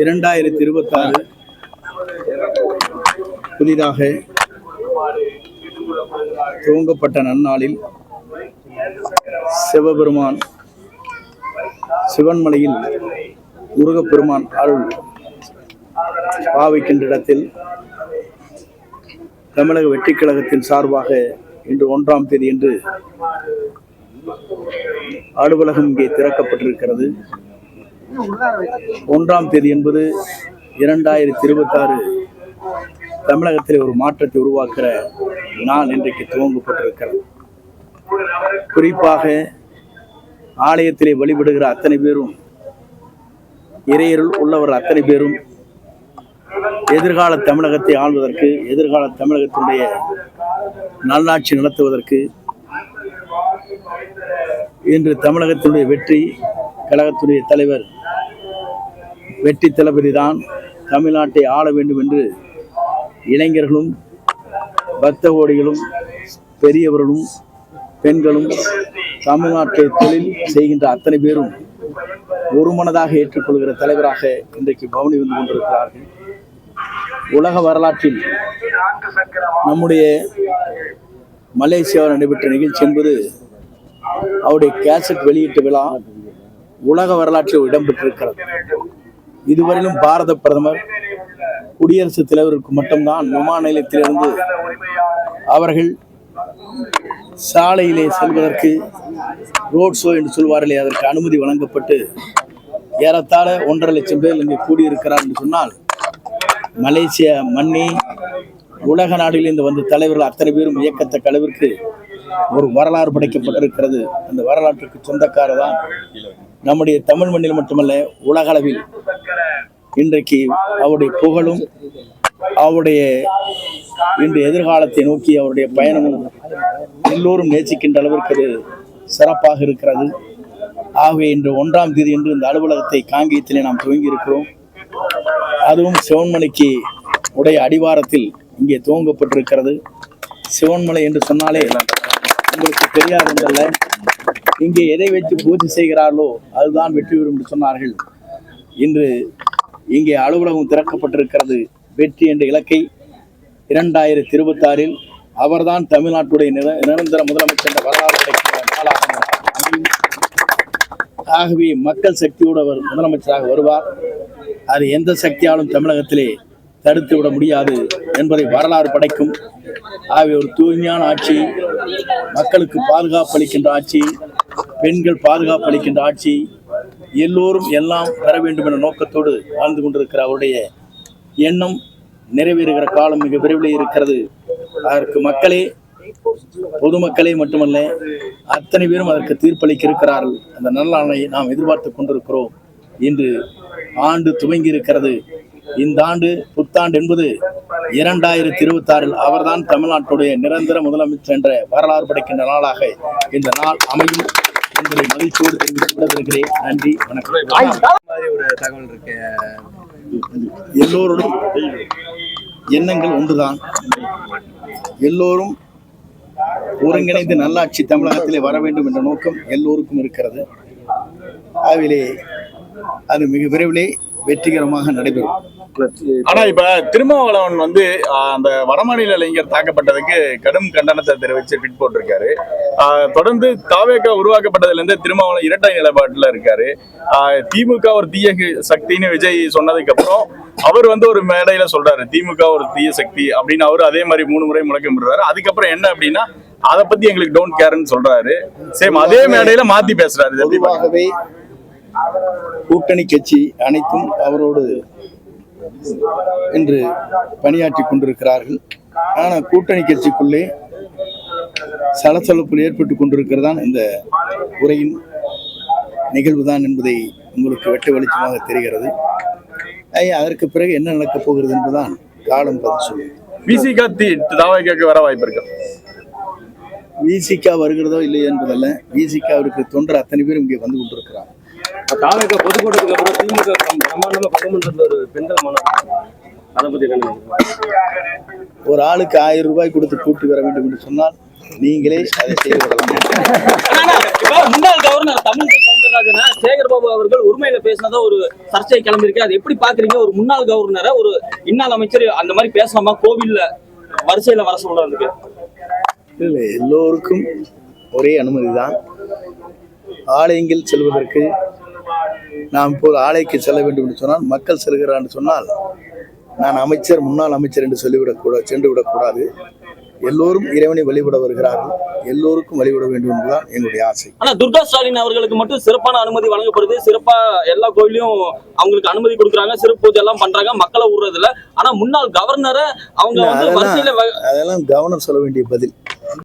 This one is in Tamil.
இரண்டாயிரத்தி இருபத்தாறு புதிதாக துவங்கப்பட்ட நன்னாளில் சிவபெருமான் சிவன்மலையில் முருகப்பெருமான் அருள் பாவிக்கின்ற இடத்தில் தமிழக வெற்றிக் கழகத்தின் சார்பாக இன்று ஒன்றாம் தேதி என்று அலுவலகம் இங்கே திறக்கப்பட்டிருக்கிறது. ஒன்றாம் தேதி என்பது இரண்டாயிரத்தி இருபத்தாறு தமிழகத்தில் ஒரு மாற்றத்தை உருவாக்குற நாள் இன்றைக்கு துவங்கப்பட்டிருக்கிறது. குறிப்பாக ஆலயத்திலே வழிபடுகிற அத்தனை பேரும் இறையருள் உள்ளவர் அத்தனை பேரும் எதிர்கால தமிழகத்தை ஆள்வதற்கு எதிர்கால தமிழகத்தினுடைய நல்லாட்சி நடத்துவதற்கு இன்று தமிழகத்தினுடைய வெற்றி கழகத்துடைய தலைவர் வெற்றி தளபதி தான் தமிழ்நாட்டை ஆள வேண்டும் என்று இளைஞர்களும் பக்த கோடிகளும் பெரியவர்களும் பெண்களும் தமிழ்நாட்டை தொழில் செய்கின்ற அத்தனை பேரும் ஒருமனதாக ஏற்றுக்கொள்கிற தலைவராக இன்றைக்கு பவனி வந்து கொண்டிருக்கிறார்கள். உலக வரலாற்றில் நம்முடைய மலேசியாவில் நடைபெற்ற நிகழ்ச்சி என்பது அவருடைய கேசட் வெளியீட்டு விழா உலக வரலாற்றில் இடம்பெற்றிருக்கிறது இதுவரையிலும் பாரத பிரதமர் குடியரசுத் தலைவருக்கு மட்டும்தான் விமான நிலையத்திலிருந்து அவர்கள் சாலையிலே செல்வதற்கு ரோட் ஷோ என்று சொல்வார்களே அதற்கு அனுமதி வழங்கப்பட்டு ஏறத்தாழ ஒன்றரை லட்சம் பேர் இங்கே கூடியிருக்கிறார் என்று சொன்னால் மலேசிய மன்னி உலக நாடுகளிலிருந்து வந்த தலைவர்கள் அத்தனை பேரும் இயக்கத்தக்க அளவிற்கு ஒரு வரலாறு படைக்கப்பட்டிருக்கிறது. அந்த வரலாற்றுக்கு சொந்தக்காரர் தான் நம்முடைய தமிழ் மண்ணில் மட்டுமல்ல உலக அளவில் இன்றைக்கு அவருடைய புகழும் அவருடைய இன்று எதிர்காலத்தை நோக்கி அவருடைய பயணமும் எல்லோரும் நேசிக்கின்ற அளவிற்கு அது சிறப்பாக இருக்கிறது. ஆகவே இன்று ஒன்றாம் தேதி என்று இந்த அலுவலகத்தை காங்கேயத்திலே நாம் துவங்கி இருக்கிறோம் அதுவும் சிவன்மலைக்கு உடைய அடிவாரத்தில் இங்கே துவங்கப்பட்டிருக்கிறது. சிவன்மலை என்று சொன்னாலே உங்களுக்கு தெரியாது என்றல்ல இங்கே எதை வைத்து பூஜை செய்கிறார்களோ அதுதான் வெற்றி பெறும் என்று சொன்னார்கள். இன்று இங்கே அலுவலகம் திறக்கப்பட்டிருக்கிறது. வெற்றி என்ற இலக்கை இரண்டாயிரத்தி இருபத்தாறில் அவர்தான் தமிழ்நாட்டுடைய நிர- நிரந்தர முதலமைச்சர் என்ற வரலாறு கிடைக்கிற நாளாக ஆகவே மக்கள் சக்தியோடு அவர் முதலமைச்சராக வருவார். அது எந்த சக்தியாலும் தமிழகத்திலே தடுத்து விட முடியாது என்பதை வரலாறு படைக்கும். ஆகவே ஒரு தூய்மையான ஆட்சி மக்களுக்கு பாதுகாப்பு அளிக்கின்ற ஆட்சி பெண்கள் பாதுகாப்பு அளிக்கின்ற ஆட்சி எல்லோரும் எல்லாம் பெற வேண்டும் என்ற நோக்கத்தோடு வாழ்ந்து கொண்டிருக்கிற அவருடைய எண்ணம் நிறைவேறுகிற காலம் மிக விரைவில் இருக்கிறது. அதற்கு மக்களே பொதுமக்களே மட்டுமல்ல அத்தனை பேரும் அதற்கு தீர்ப்பளிக்க இருக்கிறார்கள் அந்த நல்லாணை நாம் எதிர்பார்த்து கொண்டிருக்கிறோம். இன்று ஆண்டு துவங்கி இருக்கிறது இந்த ஆண்டு புத்தாண்டு என்பது இரண்டாயிரத்தி இருபத்தி ஆறில் அவர்தான் தமிழ்நாட்டுடைய நிரந்தர முதலமைச்சர் என்ற வரலாறு படைக்கின்ற நாளாக இந்த நாள் அமையும் என்பதை மகிழ்ச்சியோடு தெரிவித்துக் விடைபெறுகிறேன் நன்றி வணக்கம். எல்லோருடன் எண்ணங்கள் ஒன்றுதான். எல்லோரும் ஒருங்கிணைந்து நல்லாட்சி தமிழகத்திலே வர வேண்டும் என்ற நோக்கம் எல்லோருக்கும் இருக்கிறது. ஆகவே அது மிக விரைவிலே வெற்றிகரமாக நடைபெறும். ஆனா இப்ப திருமாவளவன் வந்து அந்த வடமாநில இளைஞர் தாக்கப்பட்டதுக்கு கடும் கண்டனத்தை தெரிவிச்சு ட்வீட் போட்டிருக்காரு. தொடர்ந்து தாவேக்கா உருவாக்கப்பட்டதுல இருந்து திருமாவளவன் இரட்டை நிலைப்பாட்டுல இருக்காரு. திமுக ஒரு தீய சக்தின்னு விஜய் சொன்னதுக்கு அப்புறம் அவர் வந்து ஒரு மேடையில சொல்றாரு திமுக ஒரு தீய சக்தி அப்படின்னு அவர் அதே மாதிரி மூணு முறை முழக்கம் விடுறாரு. அதுக்கப்புறம் என்ன அப்படின்னா அதை பத்தி எங்களுக்கு டோன்ட் கேர்னு சொல்றாரு. சேம் அதே மேடையில மாத்தி பேசுறாரு கூட்டணி கட்சி அனைத்தும் அவரோடு இன்று பணியாற்றி கொண்டிருக்கிறார்கள். ஆனால் கூட்டணி கட்சிக்குள்ளே சலசலப்பு ஏற்பட்டு கொண்டிருக்கிறதான் இந்த உரையின் நிகழ்வுதான் என்பதை உங்களுக்கு வெட்ட வெளிச்சமாக தெரிகிறது. அதற்கு பிறகு என்ன நடக்கப் போகிறது என்பதுதான் காலம் பதில் சொல்லும். விசிக தாவேக்காக்கு வர வாய்ப்பு இருக்கு. விசிகா வருகிறதோ இல்லையோ என்பதல்ல. விசிகாவிற்கு தொண்டர் அத்தனை பேரும் இங்கே வந்து கொண்டிருக்கிறார் தாவேக பொதுக்கூட்டத்துக்கு அப்புறம் திமுக பிரமாண்டமா பட்டமன்றத்துல ஒரு பெண்கள் மாநாடு அதை பத்தி என்ன நினைக்கிறீங்க? ஒரு ஆளுக்கு ஆயிரம் ரூபாய் கொடுத்து கூட்டி வர வேண்டும் என்று சொன்னால் நீங்களே அதை செய்து கொள்ளலாம் முன்னாள் கவர்னர் தமிழிசை சவுந்தரராஜன சேகர் பாபு அவர்கள் உரிமையில பேசினதா ஒரு சர்ச்சை கிளம்பியிருக்கு. அது எப்படி பாக்குறீங்க? ஒரு முன்னாள் கவர்னரை ஒரு இன்னாள் அமைச்சர் அந்த மாதிரி பேசலாமா கோவில்ல வரிசையில வர சொல்றதுக்கு. இல்லை எல்லோருக்கும் ஒரே அனுமதி தான் ஆலயங்கள் செல்வதற்கு நாம் இப்போது ஆலைக்கு செல்ல வேண்டும் என்று சொன்னால் மக்கள் செல்கிறார் என்று சொன்னால் நான் அமைச்சர் முன்னாள் அமைச்சர் என்று சொல்லிவிடக்கூடாது சென்று விடக்கூடாது எல்லோரும் இறைவனை வழிபட வருகிறார்கள். எல்லோருக்கும் வழிபட வேண்டும் என்பதுதான் என்னுடைய ஆசை. ஆனா துர்கா ஸ்டாலின் அவர்களுக்கு மட்டும் சிறப்பான அனுமதி வழங்கப்படுது. சிறப்பா எல்லா கோயிலையும் அவங்களுக்கு அனுமதி கொடுக்குறாங்க. சிறப்பு பூஜை எல்லாம் பண்றாங்க. மக்களை விடுறது இல்ல ஆனா முன்னாள் கவர்னரை அவங்க அதெல்லாம் கவர்னர் சொல்ல வேண்டிய பதில்.